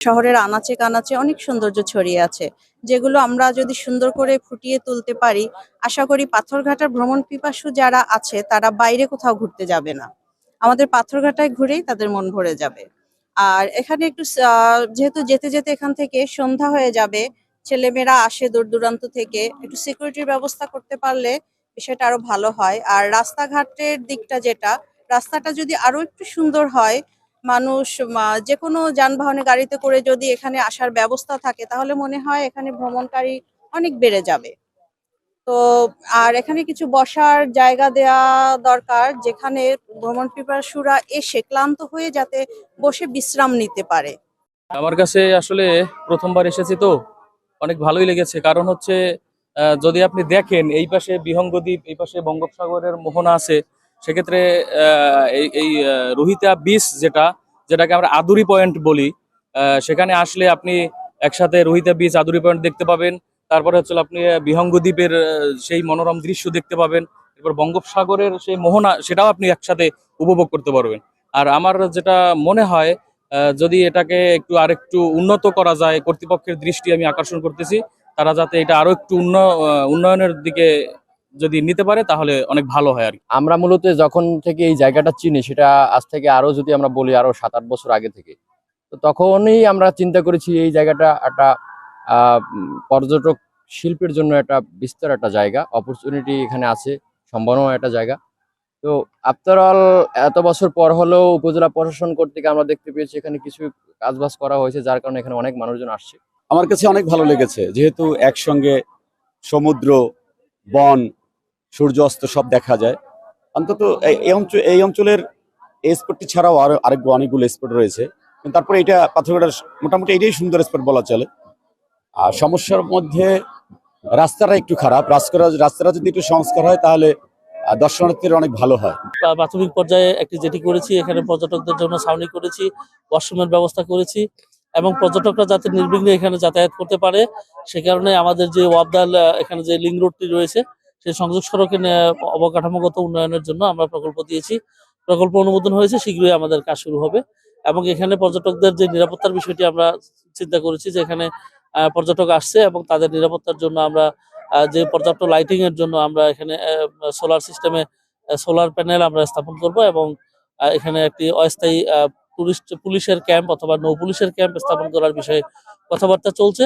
শহরের আনাচে কানাচে অনেক সৌন্দর্য ছড়িয়ে আছে, যেগুলো আমরা যদি সুন্দর করে ফুটিয়ে তুলতে পারি, আশা করি পাথরঘাটার ভ্রমণ পিপাসু যারা আছে, তারা বাইরে কোথাও ঘুরতে যাবে না। আমাদের পাথরঘাটায় ঘুরেই তাদের মন ভরে যাবে। আর এখানে একটু যেহেতু যেতে যেতে এখান থেকে সন্ধ্যা হয়ে যাবে, ছেলেমেয়েরা আসে দূর দূরান্ত থেকে, একটু সিকিউরিটির ব্যবস্থা করতে পারলে বিষয়টা আরও ভালো হয়। আর রাস্তাঘাটের দিকটা যেটা, রাস্তাটা যদি আরও একটু সুন্দর হয় মানুষ যে কোনো যানবাহনে গাড়িতে করে যদি এখানে আসার ব্যবস্থা থাকে, তাহলে মনে হয় এখানে ভ্রমণকারী অনেক বেড়ে যাবে। তো, আর এখানে কিছু বসার জায়গা দেয়া দরকার, যেখানে ভ্রমণ পিপাসুরা এসে ক্লান্ত হয়ে যাতে বসে বিশ্রাম নিতে পারে। আমার কাছে আসলে প্রথমবার এসেছি তো, অনেক ভালোই লেগেছে। কারণ হচ্ছে যদি আপনি দেখেন, এই পাশে বিহঙ্গ দ্বীপ এই পাশে বঙ্গোপসাগরের মোহনা আছে সেক্ষেত্রে এই এই রোহিতা বিচ যেটা যেটাকে আমরা আদুরি পয়েন্ট বলি সেখানে আসলে আপনি একসাথে রোহিতা বিচ আদুরি পয়েন্ট দেখতে পাবেন। তারপরে হচ্ছে আপনি আহ, বিহঙ্গ দ্বীপের আহ, সেই মনোরম দৃশ্য দেখতে পাবেন। এরপর বঙ্গোপসাগরের সেই মোহনা সেটাও আপনি একসাথে উপভোগ করতে পারবেন। আর আমার যেটা মনে হয় যদি এটাকে একটু আরেকটু উন্নত করা যায় কর্তৃপক্ষের দৃষ্টি আমি আকর্ষণ করতেছি তারা যাতে এটা আরও একটু উন্নয়নের দিকে যদি নিতে পারে তাহলে অনেক ভালো হয় আর কি। আমরা মূলত যখন থেকে এই জায়গাটা চিনি সেটা আজ থেকে আরও যদি আমরা বলি আরও সাত আট বছর আগে থেকে তো তখনই আমরা চিন্তা করেছি এই জায়গাটা একটা আহ, পর্যটক শিল্পের জন্য একটা বিস্তার একটা জায়গা অপরচুনিটি এখানে আছে সম্ভাবনা একটা জায়গা। তো আফটার অল এত বছর পর হলেও উপজেলা প্রশাসন কর্তৃক আমরা দেখতে পেয়েছি এখানে কিছু কাজবাজ করা হয়েছে যার কারণে এখানে অনেক মানুষজন আসছে। আমার কাছে অনেক ভালো লেগেছে যেহেতু একসঙ্গে সমুদ্র বন সূর্য, অস্ত সব দেখা যায়। অন্তত এই- অঞ্চল এই অঞ্চলের এই স্পটটি ছাড়াও আরও আরেক অনেকগুলো স্পট রয়েছে। তারপরে এটা পাথরঘাটার মোটামুটি এটাই সুন্দর স্পট বলা চলে। আর সমস্যার মধ্যে রাস্তাটা একটু খারাপ। রাস্তাটা রাস্তাটা যদি একটু সংস্কার হয়, তাহলে দর্শনার্থীর অনেক ভালো হয়। প্রা- প্রাথমিক পর্যায়ে একটি যেটি করেছি, এখানে পর্যটকদের জন্য ছাউনি করেছি, ওয়াশরুমের ব্যবস্থা করেছি এবং পর্যটকরা যাতে নির্বিঘ্নে এখানে যাতায়াত করতে পারে, সে কারণে আমাদের যে ওয়াবদাল এখানে যে লিঙ্ক রোডটি রয়েছে সেই সংযোগ সড়কে নে- অবকাঠামোগত উন্নয়নের জন্য আমরা প্রকল্প দিয়েছি। প্রকল্প অনুমোদন হয়েছে, শীঘ্রই আমাদের কাজ শুরু হবে। এবং এখানে পর্যটকদের যে নিরাপত্তার বিষয়টি আমরা চিন্তা করেছি যে এখানে পর্যটক আসছে এবং তাদের নিরাপত্তার জন্য আমরা যে পর্যাপ্ত লাইটিং এর জন্য আমরা এখানে সোলার সিস্টেমে সোলার প্যানেল আমরা স্থাপন করব এবং এখানে একটি অস্থায়ী টুরিস্ট পুলিশের ক্যাম্প অথবা নৌ পুলিশের ক্যাম্প স্থাপন করার বিষয়ে কথাবার্তা চলছে।